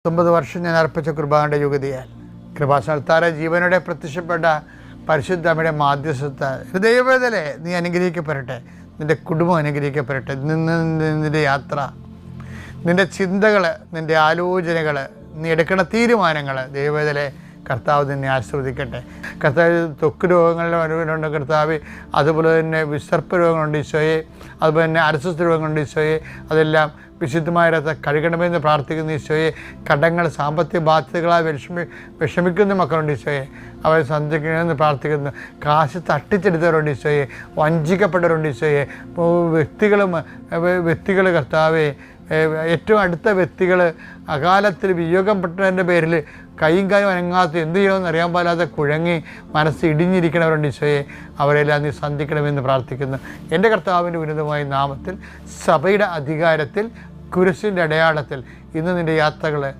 പത്തൊമ്പത് വർഷം ഞാൻ അർപ്പിച്ച കുർബാനയുടെ യുഗതിയാൽ കൃപാസനത്താര ജീവനോടെ പ്രത്യക്ഷപ്പെട്ട പരിശുദ്ധമ്മയുടെ മാധ്യസ്ഥ ഹൃദയവേദലെ നീ അനുഗ്രഹിക്കപ്പെടട്ടെ നിന്റെ കുടുംബം അനുഗ്രഹിക്കപ്പെടട്ടെ നിന്ന് നിന്റെ യാത്ര നിന്റെ ചിന്തകൾ നിന്റെ ആലോചനകൾ നീ എടുക്കുന്ന തീരുമാനങ്ങൾ ദൈവവേദലെ കർത്താവ് നിന്നെ ആശ്രവദിക്കട്ടെ. കർത്താവ് ത്വക്ക് രോഗങ്ങളുടെ അനുഭവമുണ്ട് കർത്താവ് അതുപോലെ തന്നെ വിസർപ്പ രോഗങ്ങളുണ്ട് ഈശോയെ. അതുപോലെ തന്നെ അരസ്വസ്ഥ രോഗങ്ങളുണ്ട് ഈശോയെ. അതെല്ലാം വിശുദ്ധമായ രഥ കഴുകണമെന്ന് പ്രാർത്ഥിക്കുന്ന ഈശോയെ. കടങ്ങൾ സാമ്പത്തിക ബാധ്യതകളായി വിഷമി വിഷമിക്കുന്ന മക്കളുണ്ട് ഈശോയെ. അവരെ സന്ധിക്കണമെന്ന് പ്രാർത്ഥിക്കുന്നു. കാശ് തട്ടിച്ചെടുത്തവരുണ്ട് ഈശോയെ. വഞ്ചിക്കപ്പെട്ടവരുണ്ട് ഈശോയെ. വ്യക്തികളും വ്യക്തികൾ കർത്താവെ ഏറ്റവും അടുത്ത വ്യക്തികൾ അകാലത്തിൽ വിയോഗപ്പെട്ടതിന്റെ പേരിൽ കൈയും കാലും അനങ്ങാത്ത എന്ത് ചെയ്യണമെന്ന് അറിയാൻ പാടാതെ കുഴങ്ങി മനസ്സ് ഇടിഞ്ഞിരിക്കണവരുണ്ട് ഈശോയെ. അവരെല്ലാം നീ സന്ധിക്കണമെന്ന് പ്രാർത്ഥിക്കുന്നു. എന്റെ കർത്താവിന്റെ ഉന്നതമായ നാമത്തിൽ സഭയുടെ അധികാരത്തിൽ കുരിശിന്റെ അടയാളത്തിൽ ഇന്ന് നിന്റെ യാത്രകൾ